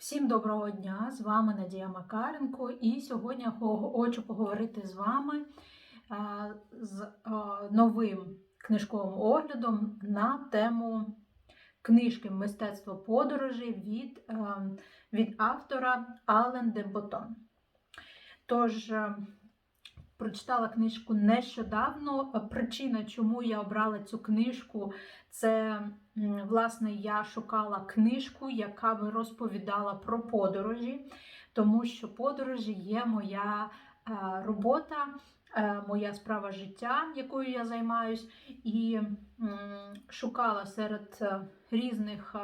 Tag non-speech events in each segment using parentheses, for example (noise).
Всім доброго дня! З вами Надія Макаренко, і сьогодні я хочу поговорити з вами з новим книжковим оглядом на тему книжки Мистецтво подорожі від, е, від автора Ален де Ботон. Тож, е, прочитала книжку нещодавно. Причина, чому я обрала цю книжку, це Власне, я шукала книжку, яка би розповідала про подорожі, тому що подорожі є моя е, робота, е, моя справа життя, якою я займаюсь, і шукала серед е, різних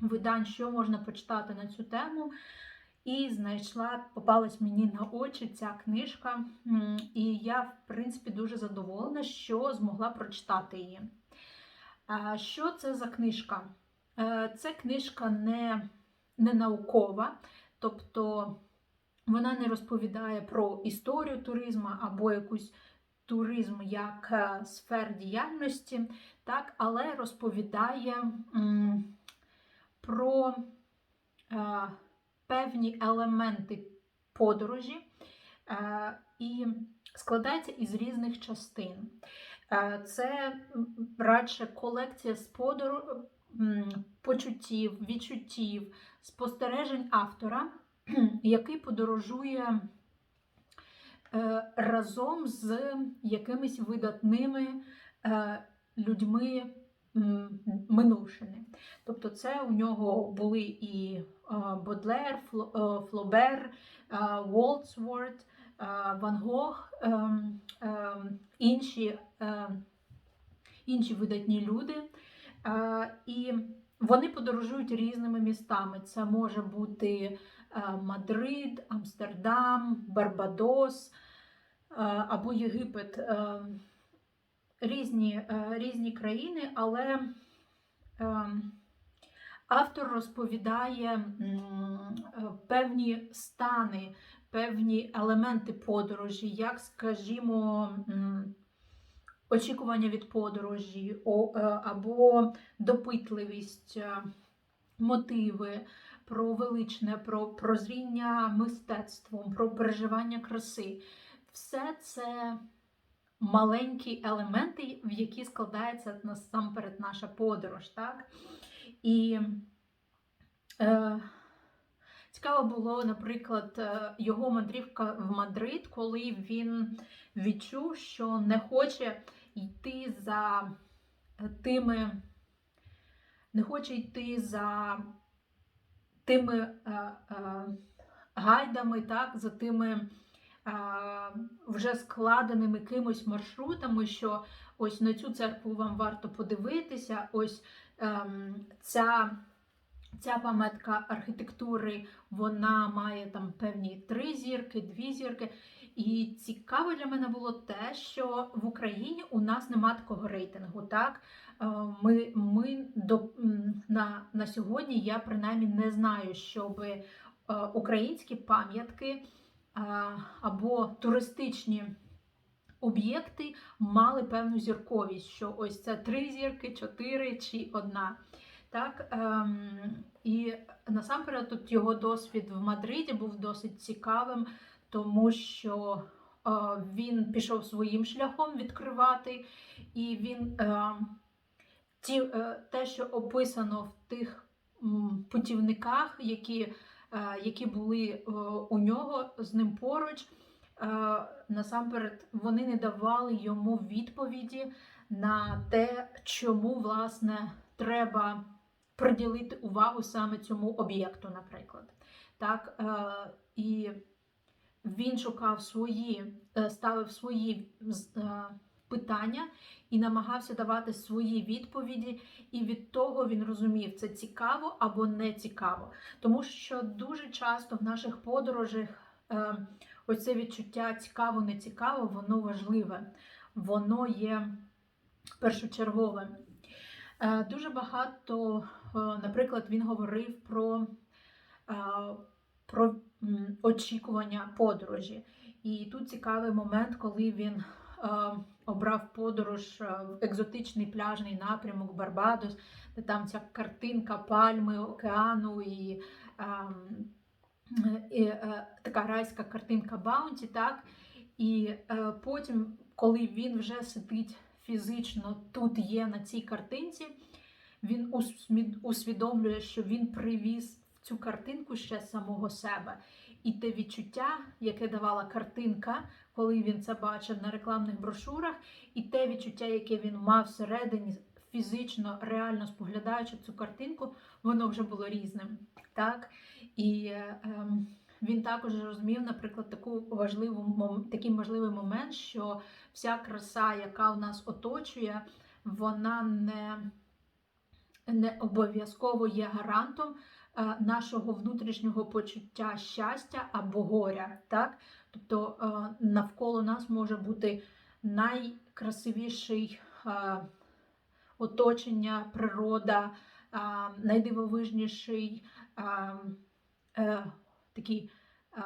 видань, що можна почитати на цю тему. І знайшла, попалась мені на очі ця книжка, і я, в принципі, дуже задоволена, що змогла прочитати її. Що це за книжка? Е, Це книжка не, не наукова, тобто вона не розповідає про історію туризму або якусь туризм як е, сфер діяльності, так, але розповідає м, про е, певні елементи подорожі е, і складається із різних частин. Е, Це радше колекція сподору, м, почуттів, відчуттів, спостережень автора, (clears throat) який подорожує е, разом з якимись видатними людьми м, минувшими. Тобто, це у нього були і Бодлер, е, Флобер, Волтсворт, Ван Гог, ем, ем, інші, е, інші видатні люди. І вони подорожують різними містами. Це може бути е, Мадрид, Амстердам, Барбадос е, або Єгипет. Різні, е, різні країни, але е, автор розповідає е, певні стани, певні елементи подорожі, як, скажімо, очікування від подорожі е, або допитливість, мотиви, про величне, про прозріння мистецтвом, про переживання краси. Все це маленькі елементи, в які складається насамперед наша подорож. Так? І е, цікаво було, наприклад, е, його мандрівка в Мадрид, коли він відчув, що не хоче йти за тими, не хоче йти за тими е, е, гайдами, так, за тими е, вже складеними кимось маршрутами, що ось на цю церкву вам варто подивитися, ось ем, ця. Ця пам'ятка архітектури вона має там певні три зірки, дві зірки. І цікаво для мене було те, що в Україні у нас нема такого рейтингу. Так? Е, Ми, ми до, на, на сьогодні я принаймні не знаю, щоб е, українські пам'ятки або туристичні об'єкти мали певну зірковість, що ось це три зірки, чотири чи одна. Так, ем, і насамперед тут його досвід в Мадриді був досить цікавим, тому що е, він пішов своїм шляхом відкривати, і він е, ті, е, те, що описано в тих путівниках, які, які були е, у нього з ним поруч, е, насамперед вони не давали йому відповіді на те, чому власне треба приділити увагу саме цьому об'єкту, наприклад. Так, е, і він шукав свої, е, ставив свої е, питання і намагався давати свої відповіді, і від того він розумів, це цікаво або не цікаво. Тому що дуже часто в наших подорожах е, оце відчуття цікаво, не цікаво, воно важливе, воно є першочерговим. Е, Дуже багато, е, наприклад, він говорив про, про очікування подорожі. І тут цікавий момент, коли він обрав подорож е, в екзотичний пляжний напрямок Барбадос, де там ця картинка пальми, океану і ем, і, е, така райська картинка Баунті, так? І е, потім, коли він вже сидить фізично, тут є на цій картинці, він усвідомлює, що він привіз цю картинку ще самого себе. І те відчуття, яке давала картинка, коли він це бачив на рекламних брошурах, і те відчуття, яке він мав всередині, фізично, реально споглядаючи цю картинку, воно вже було різним. Так? І е, він також розумів, наприклад, таку важливу такий важливий момент, що вся краса, яка у нас оточує, вона не, не обов'язково є гарантом нашого внутрішнього почуття щастя або горя. Так? Тобто е, навколо нас може бути найкрасивіший е, оточення, природа, е, найдивовижніший е, е, такий е,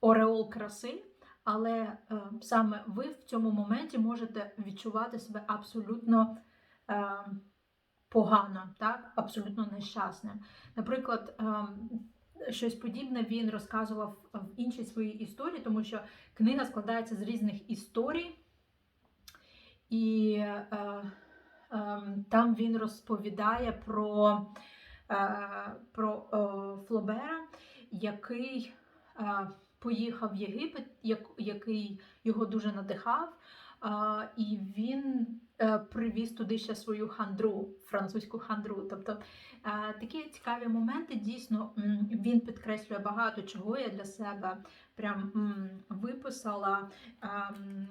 ореол краси, але е, саме ви в цьому моменті можете відчувати себе абсолютно е, погано, так? абсолютно нещасним. Наприклад, е, щось подібне він розказував в іншій своїй історії, тому що книга складається з різних історій, і е, е, там він розповідає про, е, про Флобера, який е, поїхав в Єгипет, як, який його дуже надихав. І він е, привіз туди ще свою хандру, французьку хандру. Тобто е, такі цікаві моменти дійсно він підкреслює багато чого я для себе прям виписала. Ем,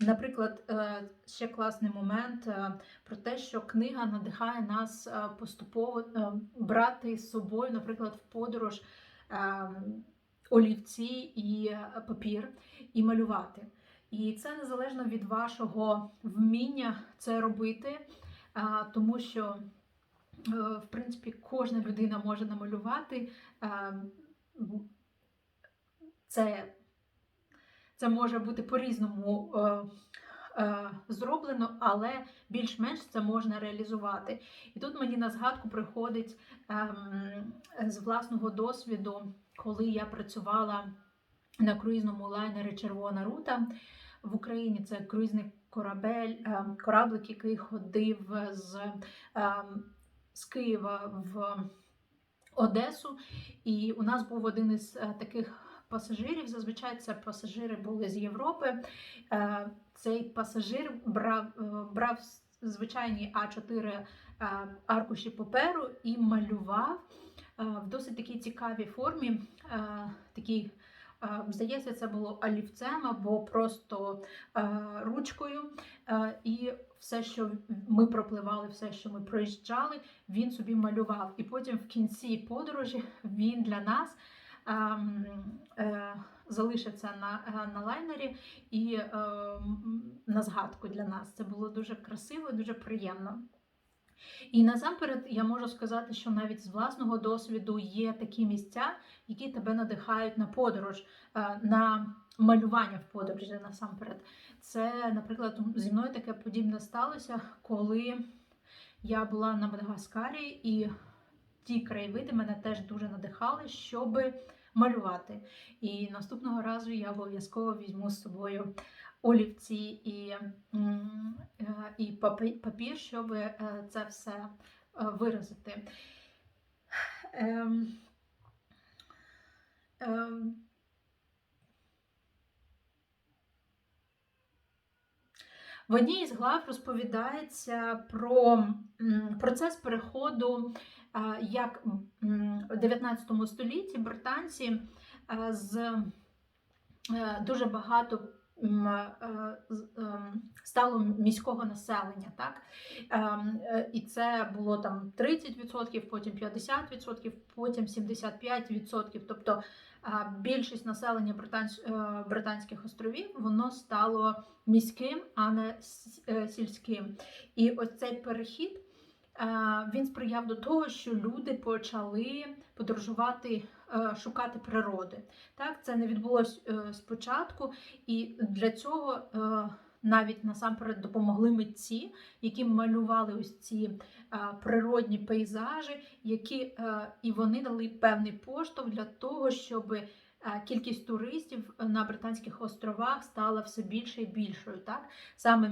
Наприклад, е, ще класний момент про те, що книга надихає нас поступово брати з собою, наприклад, в подорож е, олівці і папір і малювати. І це незалежно від вашого вміння це робити, тому що, е, в принципі, кожна людина може намалювати. Е, Це це може бути по-різному е, зроблено, але більш-менш це можна реалізувати. І тут мені на згадку приходить ем, з власного досвіду, коли я працювала на круїзному лайнері Червона рута в Україні. Це круїзний корабель, е, кораблик, який ходив з, е, з Києва в Одесу. І у нас був один із е, таких пасажирів. Зазвичай це пасажири були з Європи. Цей пасажир брав, брав звичайні А4 е, аркуші паперу і малював в досить такій цікавій формі. Такий, здається, це було олівцем або просто е, ручкою. Е, І все, що ми пропливали, все, що ми проїжджали, він собі малював. І потім в кінці подорожі він для нас ем, е, залишиться на, на лайнері і е, на згадку для нас. Це було дуже красиво, дуже приємно. І насамперед я можу сказати, що навіть з власного досвіду є такі місця, які тебе надихають на подорож, е, на малювання в подорожі насамперед. Це, наприклад, зі мною таке подібне сталося, коли я була на Мадагаскарі, і ті краєвиди мене теж дуже надихали, щоб малювати. І наступного разу я обов'язково візьму з собою олівці і, е, і папір, щоб е, це все е, виразити. Ем, ем, В одній із глав розповідається про процес переходу, як в 19 столітті британці з дуже багато стало міського населення, так? Ем, е, І це було там 30%, потім 50%, потім 75%. Тобто е, більшість населення е, Британських островів воно стало міським, а не е, сільським. І ось цей перехід е, він сприяв до того, що люди почали подорожувати, е, шукати природи. Так, це не відбулося е, спочатку, і для цього е, навіть насамперед допомогли митці, які малювали ось ці е, природні пейзажі, які е, і вони дали певний поштовх для того, щоб е, кількість туристів на Британських островах стала все більше і більшою. Так? Саме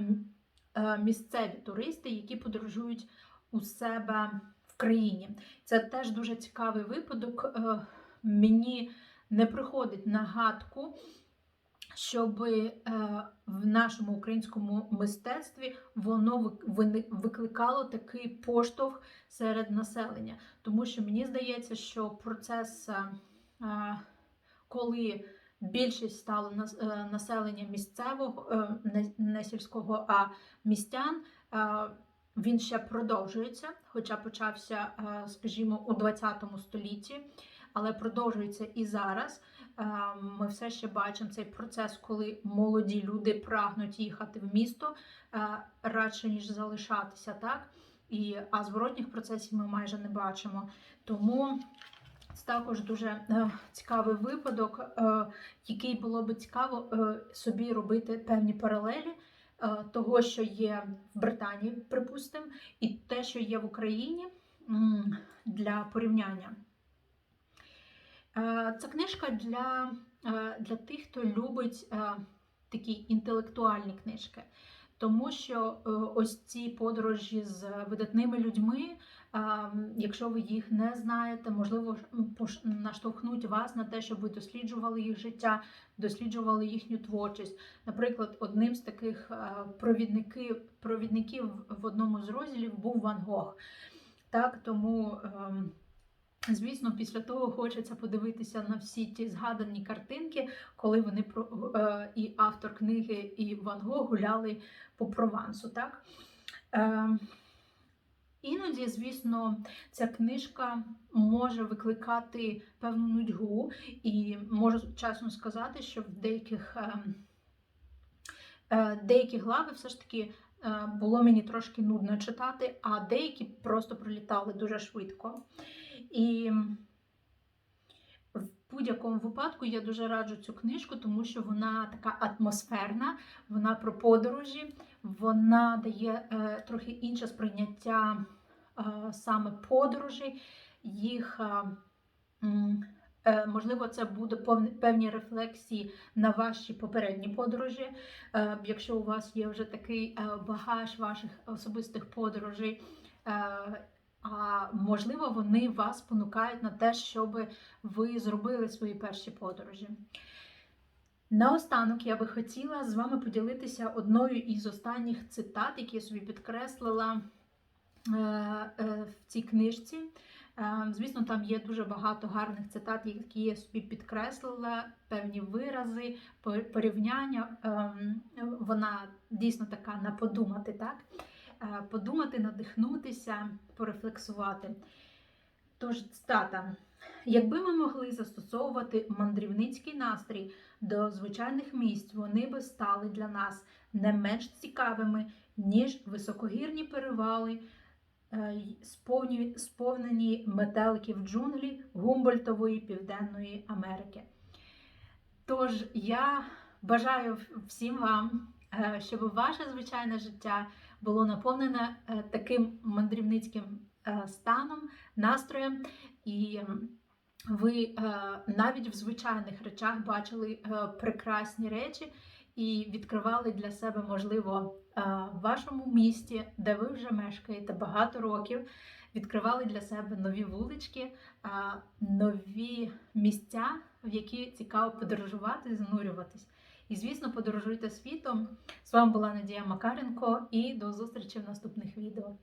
е, місцеві туристи, які подорожують у себе в країні. Це теж дуже цікавий випадок. Е, Мені не приходить на гадку, щоб е, в нашому українському мистецтві воно викликало такий поштовх серед населення. Тому що мені здається, що процес, е, коли більшість стало населення місцевого, не сільського, а містян. Він ще продовжується, хоча почався, е, скажімо, у 20 столітті, але продовжується і зараз. Е, Ми все ще бачимо цей процес, коли молоді люди прагнуть їхати в місто е, радше ніж залишатися, так? І, а зворотніх процесів ми майже не бачимо. Тому це також дуже цікавий випадок, який було би цікаво собі робити певні паралелі того, що є в Британії, припустимо, і те, що є в Україні для порівняння. Е, Це книжка для, е, для тих, хто любить е, такі інтелектуальні книжки. Тому що е, ось ці подорожі з видатними людьми, е, якщо ви їх не знаєте, можливо, наштовхнуть вас на те, щоб ви досліджували їх життя, досліджували їхню творчість. Наприклад, одним з таких е, провідників, провідників в одному з розділів був Ван Гог. Так, тому. ем, Звісно, після того хочеться подивитися на всі ті згадані картинки, коли вони е, і автор книги, і Ван Гог гуляли по Провансу. Так? Іноді, звісно, ця книжка може викликати певну нудьгу, і можу чесно сказати, що в деяких, е, е, деякі глави все ж таки. е, Було мені трошки нудно читати, а деякі просто пролітали дуже швидко. І в будь-якому випадку я дуже раджу цю книжку, тому що вона така атмосферна, вона про подорожі, вона дає е, трохи інше сприйняття е, саме подорожей, їх. Е, Можливо, це буде певні рефлексії на ваші попередні подорожі. Якщо у вас є вже такий багаж ваших особистих подорожей, а можливо, вони вас спонукають на те, щоб ви зробили свої перші подорожі. Наостанок я би хотіла з вами поділитися одною із останніх цитат, які я собі підкреслила е, е, в цій книжці. Е, Звісно, там є дуже багато гарних цитат, які я собі підкреслила, певні вирази, порівняння. Ем, Вона дійсно така на подумати, так? Подумати, надихнутися, порефлексувати. Тож, цитата. Якби ми могли застосовувати мандрівницький настрій до звичайних місць, вони би стали для нас не менш цікавими, ніж високогірні перевали, е, сповнені метеликів джунглі Гумбольтової Південної Америки. Тож я бажаю всім вам, е, щоб ваше звичайне життя було наповнене е, таким мандрівницьким станом, настроєм, і ви е, навіть в звичайних речах бачили е, прекрасні речі і відкривали для себе, можливо, е, в вашому місті, де ви вже мешкаєте багато років, відкривали для себе нові вулички, нові місця, в які цікаво подорожувати, занурюватись. І, звісно, подорожуйте світом. З вами була Надія Макаренко і до зустрічі в наступних відео.